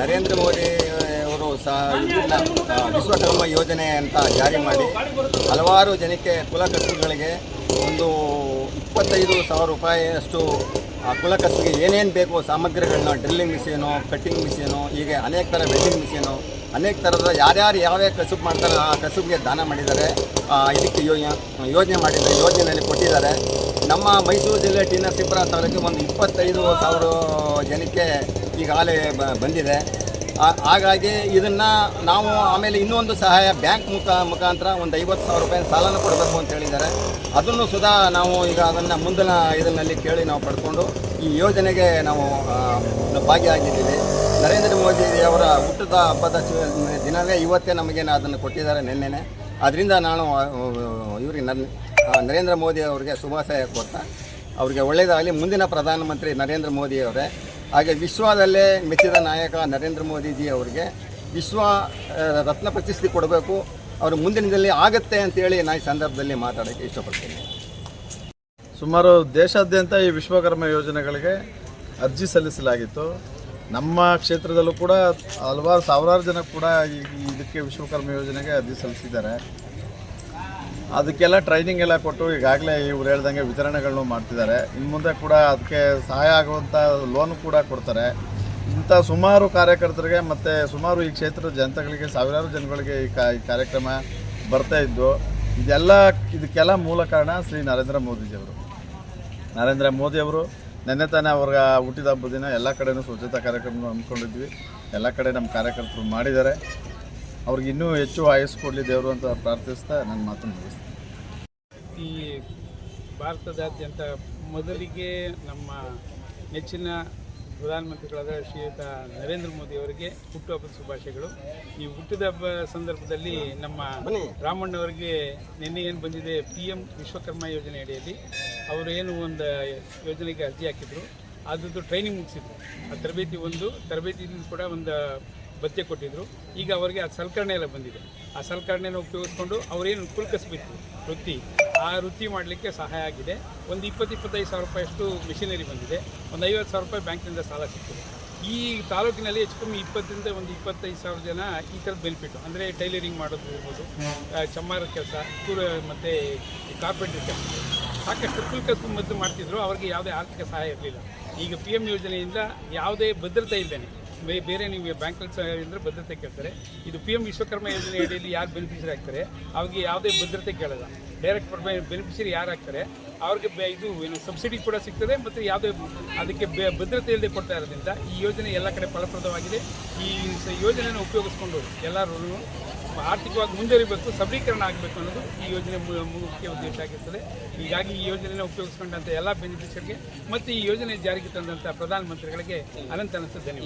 ನರೇಂದ್ರ ಮೋದಿ ಅವರು ಸಹ ವಿಭಿನ್ನ ವಿಶ್ವಕರ್ಮ ಯೋಜನೆ ಅಂತ ಜಾರಿ ಮಾಡಿ ಹಲವಾರು ಜನಕ್ಕೆ ಕುಲಕಸುಗಳಿಗೆ ಒಂದು ಇಪ್ಪತ್ತೈದು ಸಾವಿರ ರೂಪಾಯಿಯಷ್ಟು, ಆ ಕುಲಕಸುಗೆ ಏನೇನು ಬೇಕು ಸಾಮಗ್ರಿಗಳನ್ನ, ಡ್ರಿಲ್ಲಿಂಗ್ ಮಿಷಿನು, ಕಟ್ಟಿಂಗ್ ಮಿಷಿನು, ಹೀಗೆ ಅನೇಕ ಥರ ವೆಲ್ಡಿಂಗ್ ಮಿಷಿನು, ಅನೇಕ ಥರದ ಯಾರ್ಯಾರು ಯಾವ್ಯಾವ ಕಸುಬು ಮಾಡ್ತಾರೆ ಆ ಕಸುಬಿಗೆ ದಾನ ಮಾಡಿದ್ದಾರೆ. ಇದಕ್ಕೆ ಯೋಜನೆ ಮಾಡಿದ್ದಾರೆ ಯೋಜನೆಯಲ್ಲಿ ಕೊಟ್ಟಿದ್ದಾರೆ. ನಮ್ಮ ಮೈಸೂರು ಜಿಲ್ಲೆ ಟಿ ನರಸೀಪುರ ತಾಲೂಕಿಗೆ ಒಂದು ಇಪ್ಪತ್ತೈದು ಸಾವಿರ ಜನಕ್ಕೆ ಈಗಾಗಲೇ ಬಂದಿದೆ. ಹಾಗಾಗಿ ಇದನ್ನು ನಾವು ಆಮೇಲೆ ಇನ್ನೊಂದು ಸಹಾಯ ಬ್ಯಾಂಕ್ ಮುಖ, ಮುಖಾಂತರ ಒಂದು ಐವತ್ತು ಸಾವಿರ ರೂಪಾಯಿ ಸಾಲನ ಕೊಡಬೇಕು ಅಂತ ಹೇಳಿದ್ದಾರೆ. ಅದನ್ನು ಸುಧಾ ನಾವು ಈಗ ಅದನ್ನು ಮುಂದಿನ ಇದರಲ್ಲಿ ಕೇಳಿ ನಾವು ಪಡ್ಕೊಂಡು ಈ ಯೋಜನೆಗೆ ನಾವು ಭಾಗಿಯಾಗಿದ್ದೀವಿ. ನರೇಂದ್ರ ಮೋದಿ ಅವರ ಹುಟ್ಟದ ಹಬ್ಬದ ದಿನವೇ ಇವತ್ತೇ ನಮಗೆ ಅದನ್ನು ಕೊಟ್ಟಿದ್ದಾರೆ ನಿನ್ನೆನೆ. ಅದರಿಂದ ನಾನು ಇವ್ರಿಗೆ ಇವರಿಗೆ ನನ್ ನರೇಂದ್ರ ಮೋದಿ ಅವರಿಗೆ ಶುಭಾಶಯ ಕೊಡ್ತಾ ಅವರಿಗೆ ಒಳ್ಳೆಯದಾಗಲಿ ಮುಂದಿನ ಪ್ರಧಾನಮಂತ್ರಿ ನರೇಂದ್ರ ಮೋದಿ ಅವರೇ ಹಾಗೆ ವಿಶ್ವದಲ್ಲೇ ಮೆಚ್ಚಿದ ನಾಯಕ ನರೇಂದ್ರ ಮೋದಿಜಿ ಅವರಿಗೆ ವಿಶ್ವ ರತ್ನ ಪ್ರಶಸ್ತಿ ಕೊಡಬೇಕು. ಅವರು ಮುಂದಿನದಲ್ಲಿ ಆಗುತ್ತೆ ಅಂತೇಳಿ ನಾನು ಈ ಸಂದರ್ಭದಲ್ಲಿ ಮಾತಾಡೋಕ್ಕೆ ಇಷ್ಟಪಡ್ತೀನಿ. ಸುಮಾರು ದೇಶಾದ್ಯಂತ ಈ ವಿಶ್ವಕರ್ಮ ಯೋಜನೆಗಳಿಗೆ ಅರ್ಜಿ ಸಲ್ಲಿಸಲಾಗಿತ್ತು. ನಮ್ಮ ಕ್ಷೇತ್ರದಲ್ಲೂ ಕೂಡ ಹಲವಾರು ಸಾವಿರಾರು ಜನ ಕೂಡ ಇದಕ್ಕೆ ವಿಶ್ವಕರ್ಮ ಯೋಜನೆಗೆ ಅರ್ಜಿ ಸಲ್ಲಿಸಿದ್ದಾರೆ. ಅದಕ್ಕೆಲ್ಲ ಟ್ರೈನಿಂಗ್ ಎಲ್ಲ ಕೊಟ್ಟು ಈಗಾಗಲೇ ಇವ್ರು ಹೇಳ್ದಂಗೆ ವಿತರಣೆಗಳನ್ನು ಮಾಡ್ತಿದ್ದಾರೆ. ಇನ್ನು ಮುಂದೆ ಕೂಡ ಅದಕ್ಕೆ ಸಹಾಯ ಆಗುವಂಥ ಲೋನ್ ಕೂಡ ಕೊಡ್ತಾರೆ. ಇಂಥ ಸುಮಾರು ಕಾರ್ಯಕರ್ತರಿಗೆ ಮತ್ತು ಸುಮಾರು ಈ ಕ್ಷೇತ್ರದ ಜನತೆಗಳಿಗೆ, ಸಾವಿರಾರು ಜನಗಳಿಗೆ ಈ ಕಾ, ಈ ಕಾರ್ಯಕ್ರಮ ಬರ್ತಾ ಇದ್ದು, ಇದೆಲ್ಲ, ಇದಕ್ಕೆಲ್ಲ ಮೂಲ ಕಾರಣ ಶ್ರೀ ನರೇಂದ್ರ ಮೋದಿಜಿಯವರು. ನರೇಂದ್ರ ಮೋದಿಯವರು ನೆನ್ನೆ ತಾನೇ ಅವ್ರ ಹುಟ್ಟಿದ ಹಬ್ಬದ ದಿನ ಎಲ್ಲ ಕಡೆಯೂ ಸ್ವಚ್ಛತಾ ಕಾರ್ಯಕ್ರಮ ಹಮ್ಮಿಕೊಂಡಿದ್ವಿ. ಎಲ್ಲ ಕಡೆ ನಮ್ಮ ಕಾರ್ಯಕರ್ತರು ಮಾಡಿದ್ದಾರೆ. ಅವ್ರಿಗೆ ಇನ್ನೂ ಹೆಚ್ಚು ಆಯಸ್ಸು ಕೊಡಲಿ ದೇವರು ಅಂತ ಪ್ರಾರ್ಥಿಸ್ತಾ ನನ್ನ ಮಾತನ್ನು ಮುಗಿಸ್ತೀನಿ. ಈ ಭಾರತದಾದ್ಯಂತ ಮೊದಲಿಗೆ ನಮ್ಮ ನೆಚ್ಚಿನ ಪ್ರಧಾನಮಂತ್ರಿಗಳಾದ ಶ್ರೀಯುತ ನರೇಂದ್ರ ಮೋದಿ ಅವರಿಗೆ ಹುಟ್ಟುಹಬ್ಬದ ಶುಭಾಶಯಗಳು. ಈ ಹುಟ್ಟಿದ ಹಬ್ಬ ಸಂದರ್ಭದಲ್ಲಿ ನಮ್ಮ ರಾಮಣ್ಣವರಿಗೆ ನಿನ್ನೆ ಏನು ಬಂದಿದೆ ಪಿ ಎಂ ವಿಶ್ವಕರ್ಮ ಯೋಜನೆ ಅಡಿಯಲ್ಲಿ ಅವರು ಏನು ಒಂದು ಯೋಜನೆಗೆ ಅರ್ಜಿ ಹಾಕಿದ್ರು ಅದರದ್ದು ಟ್ರೈನಿಂಗ್ ಮುಗಿಸಿದ್ರು. ಆ ತರಬೇತಿ ಒಂದು ತರಬೇತಿಯಿಂದ ಕೂಡ ಒಂದು ಭತ್ಯೆ ಕೊಟ್ಟಿದ್ರು. ಈಗ ಅವರಿಗೆ ಆ ಸಲಕರಣೆ ಎಲ್ಲ ಬಂದಿದೆ. ಆ ಸಲಕರಣೆನ ಉಪಯೋಗಿಸ್ಕೊಂಡು ಅವರೇನು ಕುಲ್ಕಸ್ಬಿತ್ತು ವೃತ್ತಿ, ಆ ವೃತ್ತಿ ಮಾಡಲಿಕ್ಕೆ ಸಹಾಯ ಆಗಿದೆ. ಒಂದು ಇಪ್ಪತ್ತು ಇಪ್ಪತ್ತೈದು ಸಾವಿರ ರೂಪಾಯಿಯಷ್ಟು ಮಿಷಿನರಿ ಬಂದಿದೆ. ಒಂದು ಐವತ್ತು ಸಾವಿರ ರೂಪಾಯಿ ಬ್ಯಾಂಕಿನಿಂದ ಸಾಲ ಸಿಗ್ತದೆ ಈ ತಾಲೂಕಿನಲ್ಲಿ ಹೆಚ್ಚು ಕಮ್ಮಿ ಇಪ್ಪತ್ತರಿಂದ ಒಂದು ಇಪ್ಪತ್ತೈದು ಸಾವಿರ ಜನ ಈ ಥರದ ಬೆನಿಫಿಟ್, ಅಂದರೆ ಟೈಲರಿಂಗ್ ಮಾಡೋದು ಇರ್ಬೋದು ಚಮ್ಮಾರ ಕೆಲಸ ಕೂರ ಮತ್ತು ಕಾರ್ಪೆಂಟ್ರಿ ಕೆಲಸ. ಸಾಕಷ್ಟು ಕುಲ್ಕಸ್ಬು ಮದ್ದು ಮಾಡ್ತಿದ್ರು, ಅವ್ರಿಗೆ ಯಾವುದೇ ಆರ್ಥಿಕ ಸಹಾಯ ಇರಲಿಲ್ಲ. ಈಗ ಪಿ ಎಂ ಯೋಜನೆಯಿಂದ ಯಾವುದೇ ಭದ್ರತೆ ಇಲ್ಲದೇ ಬೇರೆ ನೀವು ಬ್ಯಾಂಕ್ನಲ್ಲಿ ಅಂದರೆ ಭದ್ರತೆ ಕೇಳ್ತಾರೆ. ಇದು ಪಿ ಎಂ ವಿಶ್ವಕರ್ಮ ಯೋಜನೆ ಅಡಿಯಲ್ಲಿ ಯಾರು ಬೆನಿಫಿಷರಿ ಆಗ್ತಾರೆ? ಅವ್ರಿಗೆ ಯಾವುದೇ ಭದ್ರತೆ ಕೇಳಲ್ಲ. ಡೈರೆಕ್ಟ್ ಬೆನಿಫಿಷರಿ ಯಾರು ಆಗ್ತಾರೆ? ಅವ್ರಿಗೆ ಇದು ಏನು ಸಬ್ಸಿಡಿ ಕೂಡ ಸಿಗ್ತದೆ ಮತ್ತು ಯಾವುದೇ ಅದಕ್ಕೆ ಭದ್ರತೆ ಇಲ್ಲದೆ ಕೊಡ್ತಾ ಇರೋದ್ರಿಂದ ಈ ಯೋಜನೆ ಎಲ್ಲ ಕಡೆ ಫಲಪ್ರದವಾಗಿದೆ. ಈ ಯೋಜನೆಯನ್ನು ಉಪಯೋಗಿಸ್ಕೊಂಡು ಎಲ್ಲರೂ ಆರ್ಥಿಕವಾಗಿ ಮುಂದುವರಿಬೇಕು, ಸಬಲೀಕರಣ ಆಗಬೇಕು ಅನ್ನೋದು ಈ ಯೋಜನೆ ಮುಖ್ಯ ಉದ್ದೇಶ ಆಗಿರ್ತದೆ. ಹೀಗಾಗಿ ಈ ಯೋಜನೆಯನ್ನು ಉಪಯೋಗಿಸ್ಕೊಂಡಂಥ ಎಲ್ಲ ಬೆನಿಫಿಷರಿಗೆ ಮತ್ತು ಈ ಯೋಜನೆ ಜಾರಿಗೆ ತಂದಂಥ ಪ್ರಧಾನಮಂತ್ರಿಗಳಿಗೆ ಅನಂತ ಅನಂತ ಧನ್ಯವಾದ.